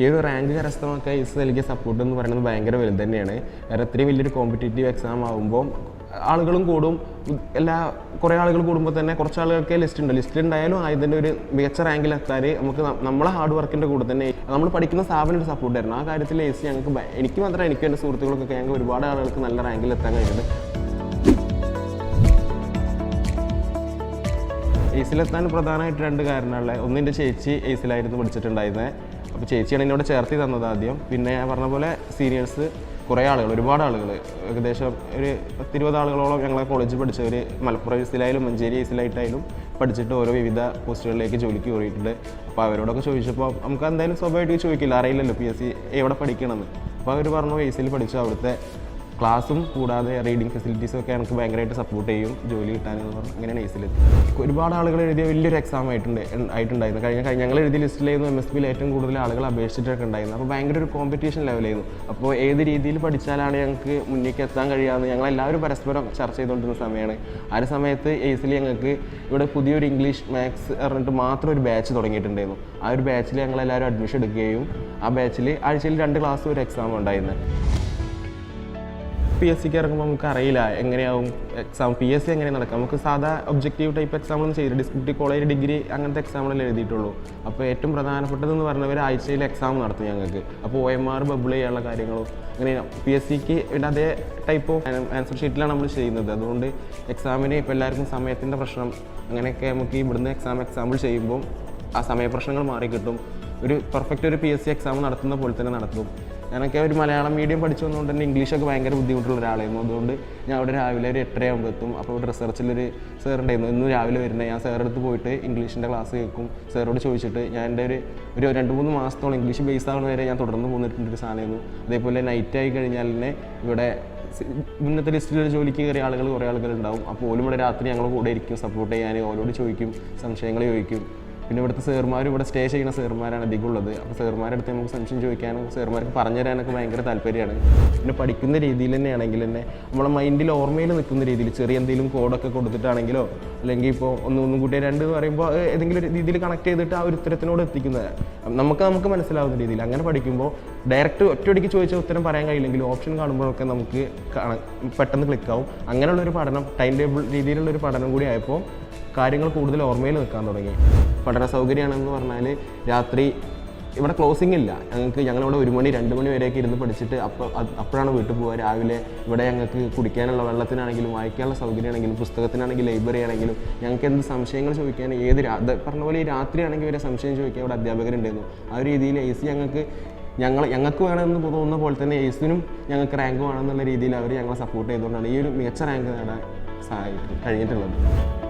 ഈ ഒരു റാങ്ക് കരസ്ഥമാക്കാൻ ഇസ് നൽകിയ സപ്പോർട്ട് എന്ന് പറയുന്നത് ഭയങ്കര വലുത് തന്നെയാണ്. കാരണം ഇത്രയും വലിയൊരു കോമ്പറ്റേറ്റീവ് എക്സാം ആകുമ്പോൾ ആളുകളും കൂടും. എല്ലാ കുറേ ആളുകൾ കൂടുമ്പോൾ തന്നെ കുറച്ച് ആളുകൾക്ക് ലിസ്റ്റ് ഉണ്ട് ലിസ്റ്റ് ഉണ്ടായാലും അതിന്റെ ഒരു മികച്ച റാങ്കിൽ എത്താൻ നമുക്ക് നമ്മളെ ഹാർഡ് വർക്കിന്റെ കൂടെ തന്നെ നമ്മൾ പഠിക്കുന്ന സ്ഥാപനം സപ്പോർട്ട് ആയിരുന്നു ആ കാര്യത്തിൽ എ സി ഞങ്ങൾക്ക് എനിക്ക് മാത്രമേ എനിക്ക് എന്റെ സുഹൃത്തുക്കൾക്കൊക്കെ ഞങ്ങൾക്ക് ഒരുപാട് ആളുകൾക്ക് നല്ല റാങ്കിൽ എത്താൻ കഴിഞ്ഞത് എയ്സിലെത്താൻ പ്രധാനമായിട്ട് രണ്ട് കാരണമുള്ളത് ഒന്നിന്റെ ചേച്ചി എയ്സിലായിരുന്നു പഠിച്ചിട്ടുണ്ടായിരുന്നത് അപ്പോൾ ചേച്ചിയാണ് എന്നോട് ചേർത്തി തന്നത് ആദ്യം. പിന്നെ ഞാൻ പറഞ്ഞ പോലെ സീനിയേഴ്സ് കുറേ ആളുകൾ ഒരുപാട് ആളുകൾ. ഏകദേശം ഒരു പത്തിരുപത് ആളുകളോളം ഞങ്ങളെ കോളേജിൽ പഠിച്ചവർ മലപ്പുറം എയ്സിലായാലും മഞ്ചേരി എയ്സിലായിട്ടായാലും പഠിച്ചിട്ട് ഓരോ വിവിധ പോസ്റ്റുകളിലേക്ക് ജോലിക്ക് കയറിയിട്ടുണ്ട്. അപ്പോൾ അവരോടൊക്കെ ചോദിച്ചപ്പോൾ നമുക്ക് എന്തായാലും സ്വാഭാവികമായിട്ട് ചോദിക്കില്ല അറിയില്ലല്ലോ പി എസ് സി എവിടെ പഠിക്കണമെന്ന്. അപ്പോൾ അവർ പറഞ്ഞു എ സിയിൽ പഠിച്ചു അവിടുത്തെ ക്ലാസ്സും കൂടാതെ റീഡിംഗ് ഫെസിലിറ്റീസും ഒക്കെ എനിക്ക് ഭയങ്കരമായിട്ട് സപ്പോർട്ട് ചെയ്യും ജോലി കിട്ടാനെന്ന് പറഞ്ഞു അങ്ങനെയാണ് ഒരുപാട് ആളുകൾ എഴുതിയ വലിയൊരു എക്സാം ആയിട്ടുണ്ട് ആയിട്ടുണ്ടായിരുന്നു. കഴിഞ്ഞ കഴിഞ്ഞ ഞങ്ങൾ എഴുതിയ ലിസ്റ്റിലായിരുന്നു എം എസ് ബിയിൽ ഏറ്റവും കൂടുതൽ ആളുകൾ അപേക്ഷിച്ചിട്ടൊക്കെ ഉണ്ടായിരുന്നു അപ്പോൾ ഭയങ്കര ഒരു കോമ്പറ്റീഷൻ ലെവലായിരുന്നു അപ്പോൾ ഏത് രീതിയിൽ പഠിച്ചാലാണ് ഞങ്ങൾക്ക് മുന്നേക്ക് എത്താൻ കഴിയാമെന്ന് ഞങ്ങൾ എല്ലാവരും പരസ്പരം ചർച്ച ചെയ്തുകൊണ്ടിരുന്ന സമയമാണ്. ആ ഒരു സമയത്ത് എയ്സിൽ ഞങ്ങൾക്ക് ഇവിടെ പുതിയൊരു ഇംഗ്ലീഷ് മാത്സ് പറഞ്ഞിട്ട് മാത്രം ഒരു ബാച്ച് തുടങ്ങിയിട്ടുണ്ടായിരുന്നു. ആ ഒരു ബാച്ചിൽ ഞങ്ങളെല്ലാവരും അഡ്മിഷൻ എടുക്കുകയും ആ ബാച്ചിൽ ആഴ്ചയിൽ രണ്ട് ക്ലാസ് ഒരു എക്സാം ഉണ്ടായിരുന്നു. പി എസ് സിക്ക് ഇറങ്ങുമ്പോൾ നമുക്ക് അറിയില്ല എങ്ങനെയാവും എക്സാം പി എസ് സി എങ്ങനെ നടക്കാം? നമുക്ക് സാധാ ഒബ്ജക്റ്റീവ് ടൈപ്പ് എക്സാമൊന്നും ചെയ്തില്ല. ഡിസ്ക്രിപ്റ്റീവ് കോളേജ് ഡിഗ്രി അങ്ങനത്തെ എക്സാമുകളിൽ എഴുതിയിട്ടുള്ളൂ. അപ്പോൾ ഏറ്റവും പ്രധാനപ്പെട്ടതെന്ന് പറഞ്ഞവർ ആഴ്ചയിൽ എക്സാം നടത്തും ഞങ്ങൾക്ക്. അപ്പോൾ ഒ എം ആർ ബബിൾ ചെയ്യാനുള്ള കാര്യങ്ങളും അങ്ങനെ പി എസ് സിക്ക് അതേ ടൈപ്പ് ഓഫ് ആൻസർ ഷീറ്റിലാണ് നമ്മൾ ചെയ്യുന്നത്. അതുകൊണ്ട് എക്സാമിന് ഇപ്പോൾ എല്ലാവർക്കും സമയത്തിന്റെ പ്രശ്നം. അങ്ങനെയൊക്കെ നമുക്ക് ഇവിടുന്ന് എക്സാം എക്സാമ്പിൾ ചെയ്യുമ്പോൾ ആ സമയപ്രശ്നങ്ങൾ മാറിക്കിട്ടും. ഒരു പെർഫെക്റ്റ് ഒരു പി എസ് സി എക്സാം നടത്തുന്ന പോലെ തന്നെ നടത്തും. ഞാനൊക്കെ ഒരു മലയാളം മീഡിയം പഠിച്ചു വന്നുകൊണ്ട് തന്നെ ഇംഗ്ലീഷൊക്കെ ഭയങ്കര ബുദ്ധിമുട്ടുള്ള ഒരാളായിരുന്നു. അതുകൊണ്ട് ഞാൻ അവിടെ രാവിലെ ഒരു എട്ടരയാകുമ്പോൾ എത്തും. അപ്പോൾ ഇവിടെ റിസർച്ചിലൊരു സാർ ഉണ്ടായിരുന്നു. ഇന്ന് രാവിലെ വരുന്നത് ഞാൻ സാറെടുത്ത് പോയിട്ട് ഇംഗ്ലീഷിന്റെ ക്ലാസ് കേൾക്കും. സാറോട് ചോദിച്ചിട്ട് ഞാൻ എന്റെ ഒരു ഒരു രണ്ട് മൂന്ന് മാസത്തോളം ഇംഗ്ലീഷ് ബേസ് ആവുന്ന വരെ ഞാൻ തുടർന്ന് പോകുന്നിട്ടുണ്ട് ഒരു സാധനമായിരുന്നു. അതേപോലെ നൈറ്റ് ആയി കഴിഞ്ഞാൽ തന്നെ ഇവിടെ മുന്നത്തെ ലിസ്റ്റിൽ ഒരു ജോലിക്ക് കയറിയ ആളുകൾ കുറേ ആളുകൾ ഉണ്ടാവും അപ്പോൾ ഓലും ഇവിടെ രാത്രി ഞങ്ങൾ കൂടെ ഇരിക്കും. സപ്പോർട്ട് ചെയ്യാൻ ഓരോട് ചോദിക്കും. സംശയങ്ങൾ ചോദിക്കും. പിന്നെ ഇവിടുത്തെ സാറുമാരും ഇവിടെ സ്റ്റേ ചെയ്യുന്ന സേർമാരാണ് അധികം ഉള്ളത് അപ്പോൾ സാറുമാരുടെ അടുത്ത് നമുക്ക് സംശയം ചോദിക്കാനും സേർമാർക്ക് പറഞ്ഞു തരാനൊക്കെ ഭയങ്കര താല്പര്യമാണ്. പിന്നെ പഠിക്കുന്ന രീതിയിൽ തന്നെയാണെങ്കിൽ തന്നെ നമ്മളെ മൈൻഡിൽ ഓർമ്മയിൽ നിൽക്കുന്ന രീതിയിൽ ചെറിയ എന്തെങ്കിലും കോഡൊക്കെ കൊടുത്തിട്ടാണെങ്കിലോ അല്ലെങ്കിൽ ഇപ്പോൾ ഒന്ന് ഒന്നും കൂട്ടി രണ്ട് എന്ന് പറയുമ്പോൾ ഏതെങ്കിലും രീതിയിൽ കണക്ട് ചെയ്തിട്ട് ആ ഒരു ഉത്തരത്തിനോട് എത്തിക്കുന്നത് നമുക്ക് നമുക്ക് മനസ്സിലാവുന്ന രീതിയിൽ. അങ്ങനെ പഠിക്കുമ്പോൾ ഡയറക്റ്റ് ഒറ്റയടിക്ക് ചോദിച്ച ഉത്തരം പറയാൻ കഴിയില്ലെങ്കിൽ ഓപ്ഷൻ കാണുമ്പോഴൊക്കെ നമുക്ക് പെട്ടെന്ന് ക്ലിക്കാവും അങ്ങനെയുള്ളൊരു പഠനം ടൈം ടേബിൾ രീതിയിലുള്ളൊരു പഠനം കൂടി ആയപ്പോൾ കാര്യങ്ങൾ കൂടുതൽ ഓർമ്മയിൽ നിൽക്കാൻ തുടങ്ങി. പഠന സൗകര്യമാണെന്ന് പറഞ്ഞാൽ രാത്രി ഇവിടെ ക്ലോസിംഗ് ഇല്ല. ഞങ്ങൾക്ക് ഞങ്ങളിവിടെ ഒരു മണി രണ്ട് മണി വരെയൊക്കെ ഇരുന്ന് പഠിച്ചിട്ട് അപ്പോൾ അപ്പോഴാണ് വീട്ടിൽ പോവുക. രാവിലെ ഇവിടെ ഞങ്ങൾക്ക് കുടിക്കാനുള്ള വെള്ളത്തിനാണെങ്കിലും വായിക്കാനുള്ള സൗകര്യമാണെങ്കിലും പുസ്തകത്തിനാണെങ്കിലും ലൈബ്രറി ആണെങ്കിലും ഞങ്ങൾക്ക് എന്ത് സംശയങ്ങൾ ചോദിക്കാൻ ഏത് പറഞ്ഞ പോലെ ഈ രാത്രിയാണെങ്കിൽ വരെ സംശയം ചോദിക്കാൻ ഇവിടെ അധ്യാപകരുണ്ടായിരുന്നു. ആ ഒരു രീതിയിൽ എ സി ഞങ്ങൾക്ക് ഞങ്ങൾ ഞങ്ങൾക്ക് വേണമെന്ന് തോന്നുന്ന പോലെ തന്നെ എയ്സിനും ഞങ്ങൾക്ക് റാങ്ക് വേണമെന്നുള്ള രീതിയിൽ അവർ ഞങ്ങളെ സപ്പോർട്ട് ചെയ്തുകൊണ്ടാണ് ഈ ഒരു മികച്ച റാങ്ക് നേടാൻ സഹായിക്കും കഴിഞ്ഞിട്ടുള്ളത്.